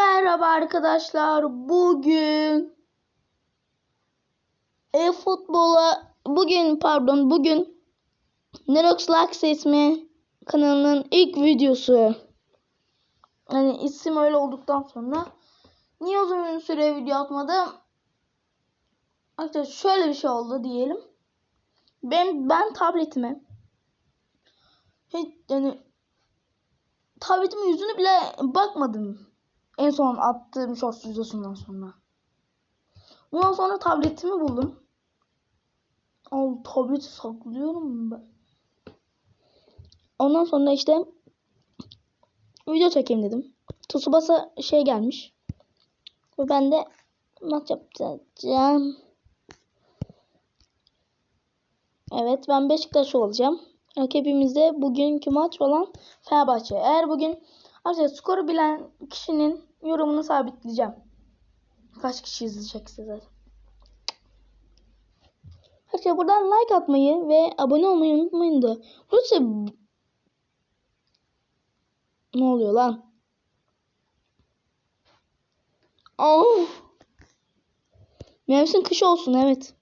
Merhaba arkadaşlar. Bugün e-futbola bugün pardon bugün Nerox Lux ismi kanalının ilk videosu. Yani isim öyle olduktan sonra niye uzun süre video atmadım? Arkadaşlar şöyle bir şey oldu diyelim. Ben ben tabletime hiç yani tabletimin yüzünü bile bakmadım. En son attığım shorts videosundan sonra. Ondan sonra tabletimi buldum. Al tableti saklıyorum ben. Ondan sonra işte video çekeyim dedim. Tsubasa şey gelmiş. Ve ben de maç yapacağım. Evet ben Beşiktaş olacağım. Rakibimizde bugünkü maç olan Fenerbahçe. Eğer bugün arkadaşlar skoru bilen kişinin yorumunu sabitleyeceğim. Kaç kişi izleyecekse zaten. Arkadaşlar buradan like atmayı ve abone olmayı unutmayın da. Burası ne oluyor lan? Oh. Mevsim kış olsun evet.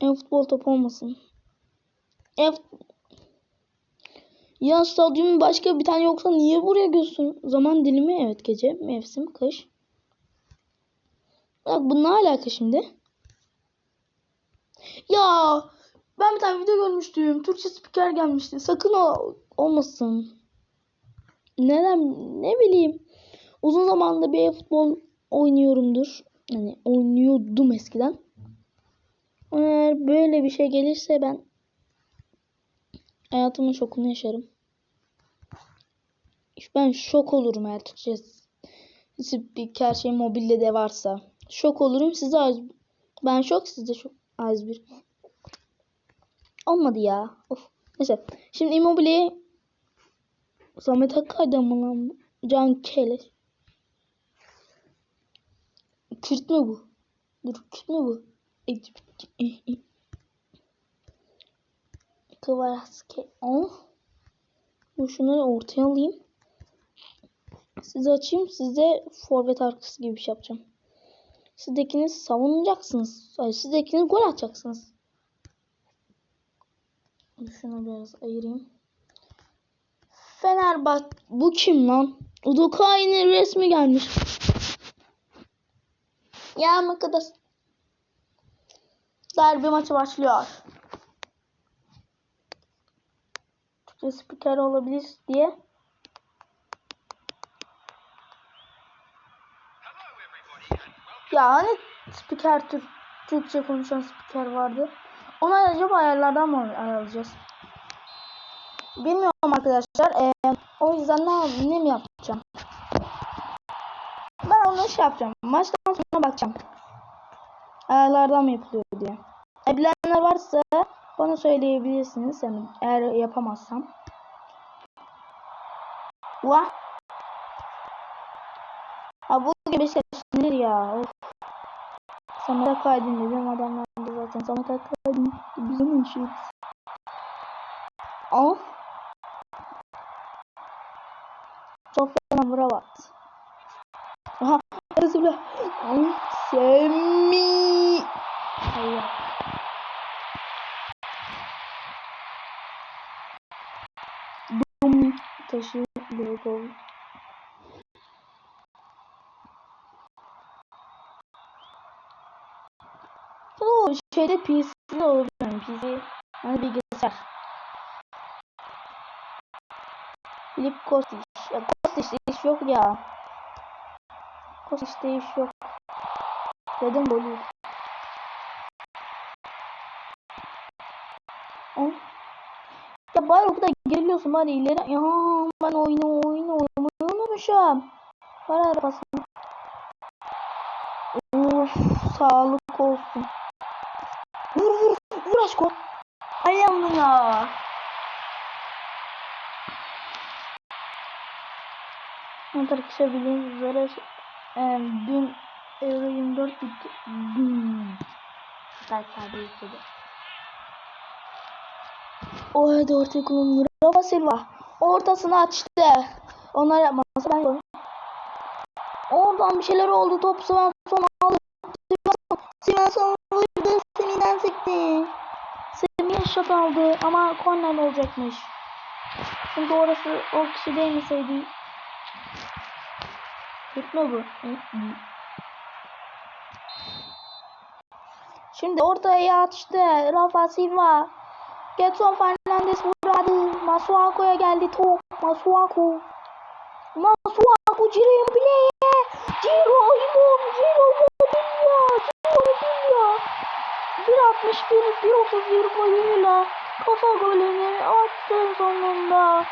En futbol topu olmasın. En ya stadyumun başka bir tane yoksa niye buraya göster? Zaman dilimi evet gece, mevsim, kış. Bak bu ne alaka şimdi? Ya ben bir tane video görmüştüm. Türkçe spiker gelmişti. Sakın o olmasın. Neden? Ne bileyim. Uzun zamanda bir futbol oynuyorumdur. Yani oynuyordum eskiden. Eğer böyle bir şey gelirse ben hayatımın şokunu yaşarım. Ben şok olurum eğer Türkçe spiker şey mobilde de varsa. Şok olurum size az. Ben şok sizde şok az bir. Olmadı ya. Of. Neyse. Şimdi Immobile'ye Samet Akkay'da mı lan? Can Keleş. Kürt mü bu? Dur Kürt mü bu? Kıvaraske. Oh. Bu şunları ortaya alayım. Size açayım. Size forvet arkası gibi bir şey yapacağım. Sizdekiniz savunacaksınız. Hayır, sizdekiniz gol atacaksınız. Şunu biraz ayırayım. Fenerbahçe. Bu kim lan? Udokai'nin resmi gelmiş. Ya arkadaş. Derbi maçı başlıyor. Türkçe spiker olabilir diye. Ya hani spiker Türk, Türkçe konuşan spiker vardı. Onu acaba ayarlardan mı ayarlayacağız? Bilmiyorum arkadaşlar. Ee, o yüzden ne, ne mi yapacağım? Ben onu şey yapacağım. Maçtan sonra bakacağım. Ayarlardan mı yapılıyor diye. E, bilenler varsa bana söyleyebilirsiniz. Yani eğer yapamazsam. Vah. Ha bu gibi şeyler ya. Of. Samet Akaydın dedim adamlar da zaten Samet Akaydın bizim işimiz. Of. Sofyan Bravat. Aha. Özür Semi. Hayır. Dum taşı logo. O şeyde PC'de olur yani PC. Yani bilgisayar. Filip Kostić. Ya Kostić'te iş yok ya. Kostić'te iş yok. Dedim böyle. Oh. Ya bari o bari ileri. Ya ben oyunu oyunu oynamayı unutmuşum. Var arabasını. Of sağlık olsun. Vur vur vur aşko. Ayağımın ya. Evet arkadaşlar bildiğiniz üzere e, dün Euro 24 bitti. Dün. Belki abi. O hadi ortaya kullanılır. Rafa Silva. ortasını açtı. Onlar yapmasa ben yaparım. Oradan bir şeyler oldu. Top Svensson aldı. Svensson, vurdu. Semih'den sekti. Semih şut aldı ama korner olacakmış. Çünkü orası o kişi değmeseydi. Gitme bu. Şimdi ortaya açtı. Rafa Silva. Getson Fernandes vurdu. Masuaku'ya geldi top. Masuaku. Masuaku Ciro Immobile'ye. Ciro Immobile. Ciro Immobile. Ciro Immobile. 1.61 1.31 boyuyla kafa golünü attı sonunda.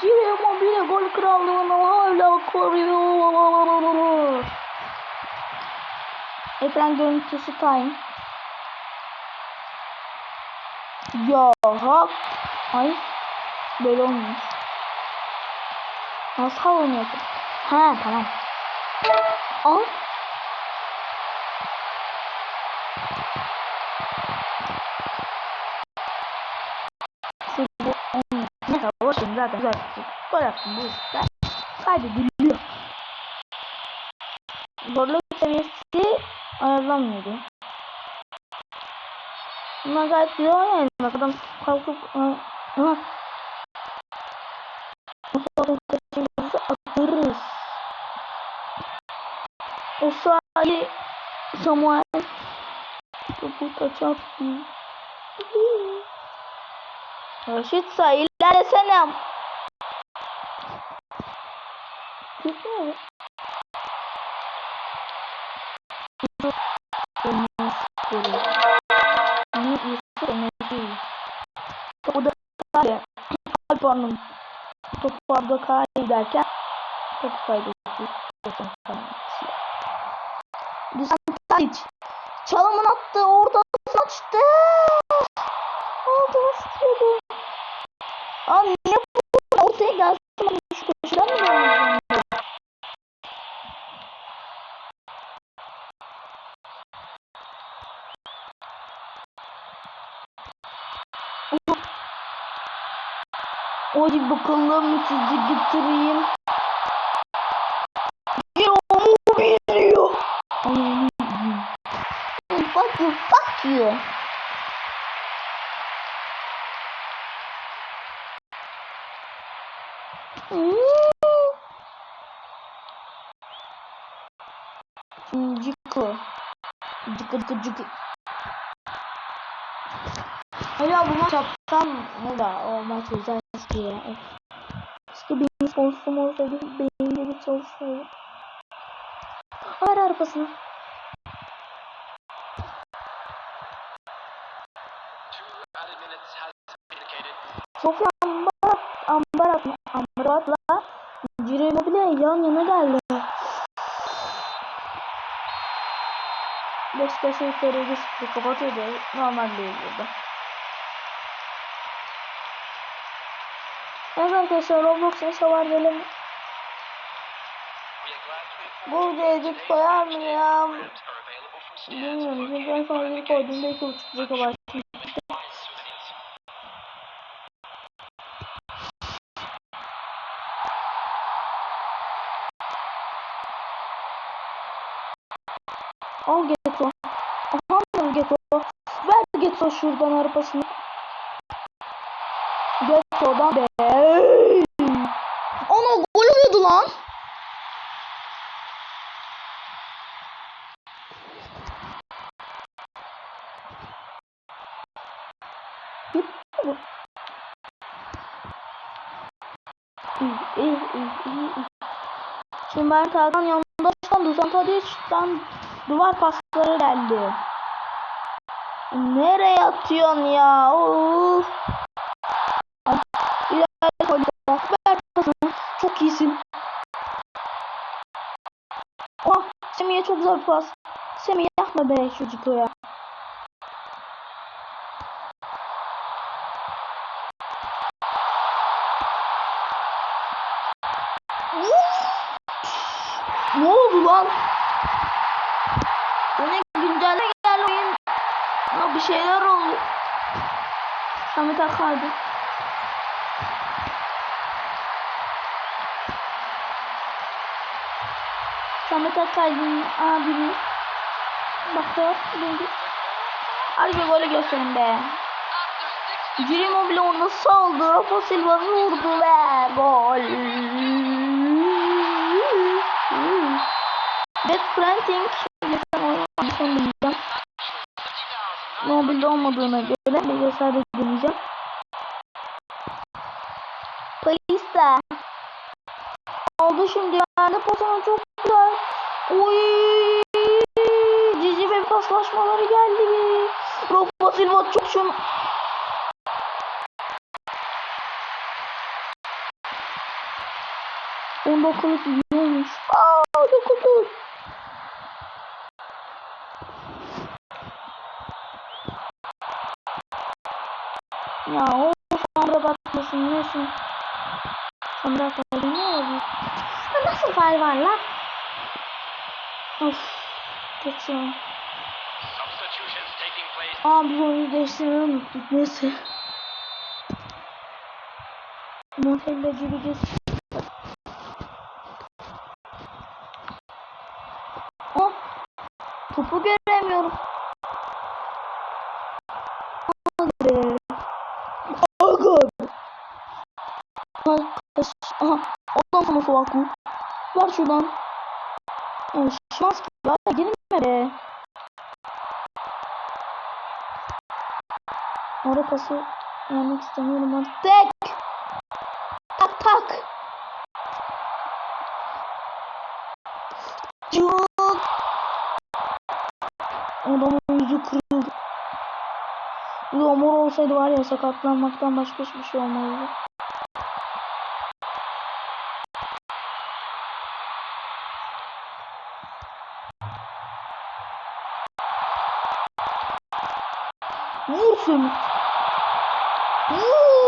Ciro Immobile gol krallığını hala koruyor. Ekran görüntüsü time. Ya hak. Ay. Böyle olmuyor. Nasıl olmuyor? Ha tamam. Al. Neyse boşum zaten güzel. Gol yaptım bu işte. Kaydediliyor. Zorluk seviyesi ayarlanmıyordu. Bunlar gayet güzel oynuyor. Bak adam kalkıp ha. Atarız. O sahayı Samuel topu kaçaktı. Raşit say ilerlesene. Güzel. Onu Enes'i. Topu da kale. Pardon. Topu arada kale derken topu kaybetti. Dusan Tadic. Çalımın attı. Orada açtı. Orada sıçradı. Aa niye ortaya gelsin? Hadi bakalım sizi getireyim. Yomu biliyor. Fuck you, fuck you. Cıkı. Cıkı cıkı cıkı. Hala bu maç yapsam ne da o maç güzel eski ya. Eski bir sponsorum olsaydı benim de bir çalışsaydı. Ver arabasını. Sofya Ambarat, Ambarat, Ambarat'la Ciro Immobile yan yana geldi. Beşiktaş'ı yukarı geçti. Kapatıyordu. Normal değil burada. Evet arkadaşlar Roblox'un savar gelim. Burada edit koyar mı ya? Bilmiyorum. Çünkü en son edit koyduğumda 2.5 GB. Al Geto. Aha Geto. Ver Geto şuradan arabasını. Geto'dan be. Ona gol oldu lan. Şimdi Mert Hakan yanında şu an Dusan Tadic'den duvar pasları geldi. Nereye atıyorsun ya? Of. Oh, Semih'e çok bir pas. Semih yapma be çocuk o ya. Ne oldu lan? Yine güncelle gel oyun. Ya bir şeyler oldu. Samet Akar'dı. Samet Akaydın abimiz. Hadi bir golü gösterin be. Ciri Immobile onu saldı. Rafa Silva vurdu ve gol. Dead Printing. Geçen. Mobilde olmadığına göre bilgisayarda deneyeceğim. Palista. Oldu şimdi yerde posunu çok güzel. Cici ve paslaşmaları geldi. Rafa Silva çok şun. On dakikalık iyi olmuş. Aa dokundu. Ya o sonra bakmasın neyse. Sonra kaldı ne oldu? Ya nasıl fay var lan? Of. Place. Aa biz oyunu değiştirmeyi unuttuk. Neyse. Montella gireceğiz. Oh. Topu göremiyorum. Hadi. Aga. Aha. Ondan sonra Sovaku. Ver şuradan. Ya şans ki. Ver girme be. Orada pası vermek istemiyorum ben. Tek! Tak tak! Cuk! Adamın yüzü kırıldı. De omur olsaydı var ya sakatlanmaktan başka hiçbir şey olmazdı. Vur şunu. Vur!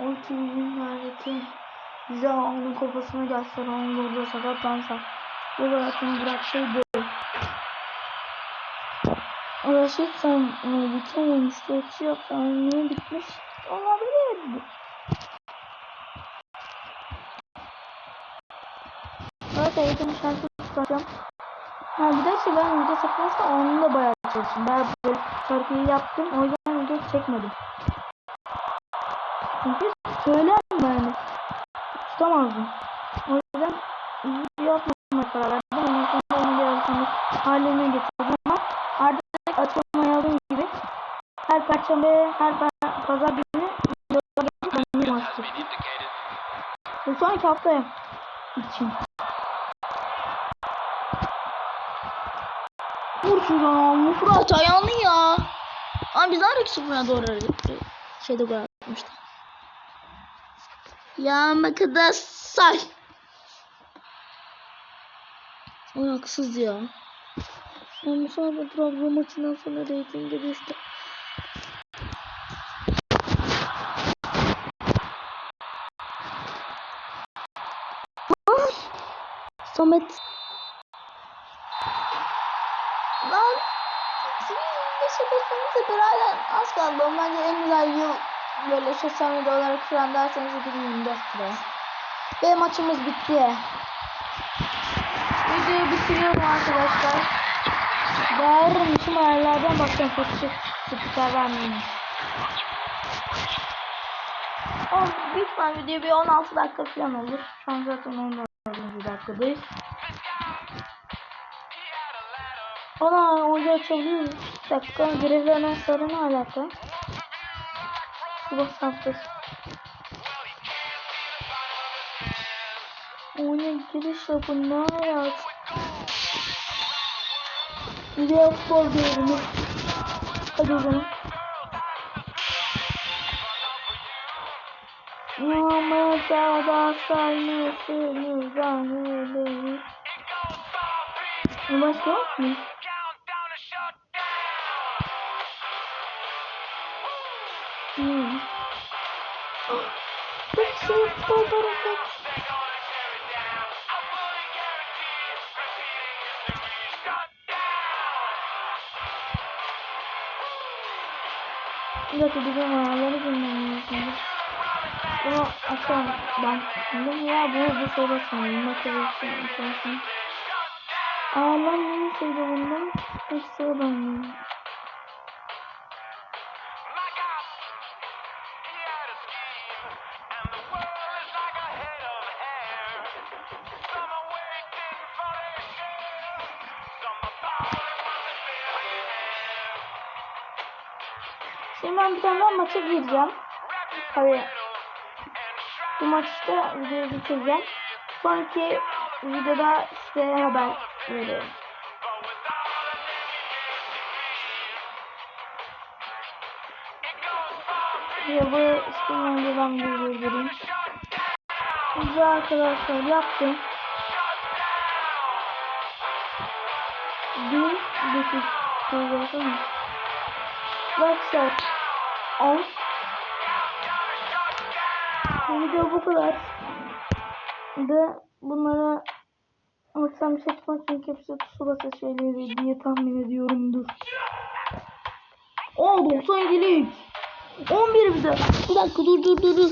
O günlerdeki bize onun kafasına gelsen onun burada sakatlansa bu bırakın bıraksaydı Raşit sen miydi kim olmuştu o yok sen niye bitmiş olabilirdi. Evet eğitim şarkı tutacağım. Ha bir de şey ben video çekmezsem onu da bayağı çalıştım. Ben böyle şarkıyı yaptım o yüzden video çekmedim. Çünkü söylerdim yani. Tutamazdım. O yüzden yapmamaya karar verdim. Ondan sonra onu sonra haline getirdim ama artık açıklamaya aldığım gibi her perşembe, her pazar günü açtım. been indicated. Bu sonraki haftaya için. Vur şuradan. Murat ayağını ya. Abi biz daha sıfıra doğru şeyde gol atmıştık. Ya arkadaşlar. O haksız ya. Bu sonra Trabzon maçından sonra reytinge düştü. Ay! Samet. Lan. Beşiktaş'ın sıfır hala az kaldı. Bence en güzel yıl böyle sosyal medya olarak şu an derseniz 2024 lira. Ve maçımız bitti. Videoyu bitiriyorum arkadaşlar. Bağırmışım ayarlardan bakacağım. Çok spiker vermeyeyim. On, büyük ihtimal video bir 16 dakika falan olur. Şu an zaten 14. dakikadayız. Ona oyuncu açabiliyor Bir dakika. Görevli anonsları ne alaka? Saftır. Oyuna giriş yapın ne alaka? Video futbol diyorum. Hadi o zaman. Yağmurda da sarmışsınız zannedin. Bu başka yok mu? Şu fotoğrafı. Bir dakika bilmem lazım. Bunu açalım. Ben bilmiyorum ya bu bu soru sanırım. Motivasyon insansın. Ağlar yeni sezonunda hiç sıra maça gireceğim. Tabii bu maçta videoyu bitireceğim. Sonraki videoda size haber veririm. Ya bu bir durdurayım. Güzel arkadaşlar yaptım. Bir dakika koyacağım. Arkadaşlar 10 Bu video bu kadar. De bunlara akşam şey yapmak çünkü hepsi Tsubasa şeyleri diye tahmin ediyorumdur. Oo 97'lik. 11 bir de. Bir dakika dur dur dur dur.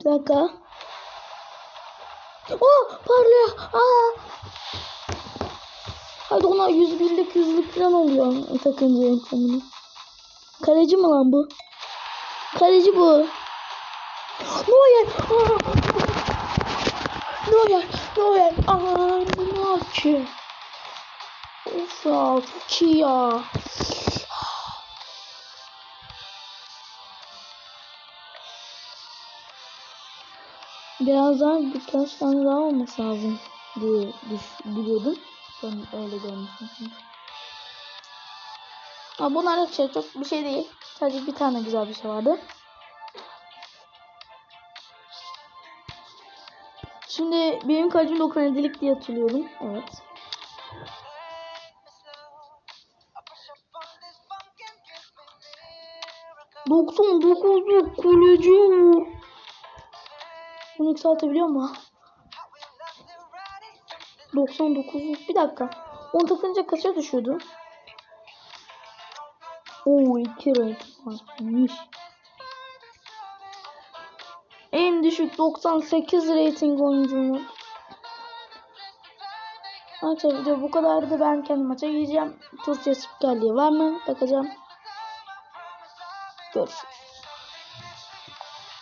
Bir dakika. Oh parlıyor. Aa. Hadi ona 101'lik 100'lük falan oluyor takınca ekranını. Kaleci mi lan bu? Kaleci bu. Neuer. Neuer. Neuer. Ne ki? Of ya çok iyi ya. Biraz daha birkaç tane daha olması lazım diye biliyordum. Ben öyle görmüştüm çünkü. Ha, bunlar şey çok bir şey değil. Sadece bir tane güzel bir şey vardı. Şimdi benim kalecim 97'lik diye hatırlıyorum. Evet. Doksan dokuzluk kaleci var. Bunu yükseltebiliyor mu? 99'luk. Bir dakika. Onu takınca kaça düşüyordu? Oo iki renk varmış. En düşük 98 rating oyuncumuz. Arkadaşlar video bu kadardı. Ben kendi maça gideceğim. Türkçe spikerliği var mı? Bakacağım. Görüşürüz.